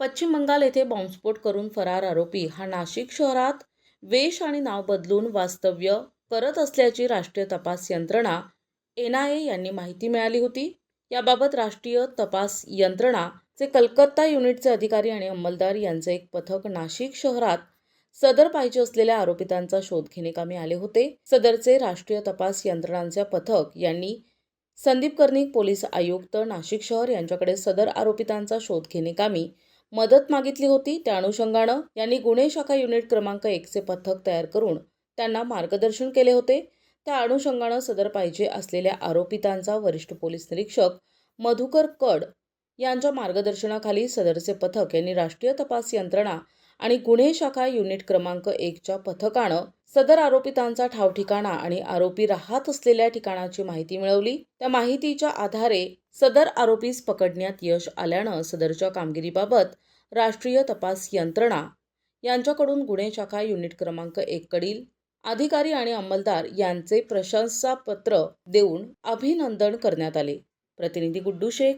पश्चिम बंगाल येथे बॉम्बस्फोट करून फरार आरोपी हा नाशिक शहरात वेश आणि नाव बदलून वास्तव्य करत असल्याची राष्ट्रीय तपास यंत्रणा एन आय ए यांनी माहिती मिळाली होती. याबाबत राष्ट्रीय तपास यंत्रणाचे कलकत्ता युनिटचे अधिकारी आणि अंमलदार यांचे एक पथक नाशिक शहरात सदर पाहिजे असलेल्या आरोपितांचा शोध घेणेकामी आले होते. सदरचे राष्ट्रीय तपास यंत्रणांचे पथक यांनी संदीप कर्णिक पोलीस आयुक्त नाशिक शहर यांच्याकडे सदर आरोपितांचा शोध घेणेकामी मदत मागितली होती. त्या अनुषंगानं यांनी गुन्हे शाखा युनिट क्रमांक एकचे पथक तयार करून त्यांना मार्गदर्शन केले होते. त्या अनुषंगानं सदर पाहिजे असलेल्या आरोपितांचा वरिष्ठ पोलीस निरीक्षक मधुकर कड यांच्या मार्गदर्शनाखाली सदरचे पथक यांनी राष्ट्रीय तपास यंत्रणा आणि गुन्हे शाखा युनिट क्रमांक एकच्या पथकानं सदर आरोपितांचा ठावठिकाणा आणि आरोपी राहत असलेल्या ठिकाणाची माहिती मिळवली. त्या माहितीच्या आधारे सदर आरोपीस पकडण्यात यश आल्यानं सदरच्या कामगिरीबाबत राष्ट्रीय तपास यंत्रणा यांच्याकडून गुन्हे शाखा युनिट क्रमांक एककडील अधिकारी आणि अंमलदार यांचे प्रशंसापत्र देऊन अभिनंदन करण्यात आले. प्रतिनिधी गुड्डू शेख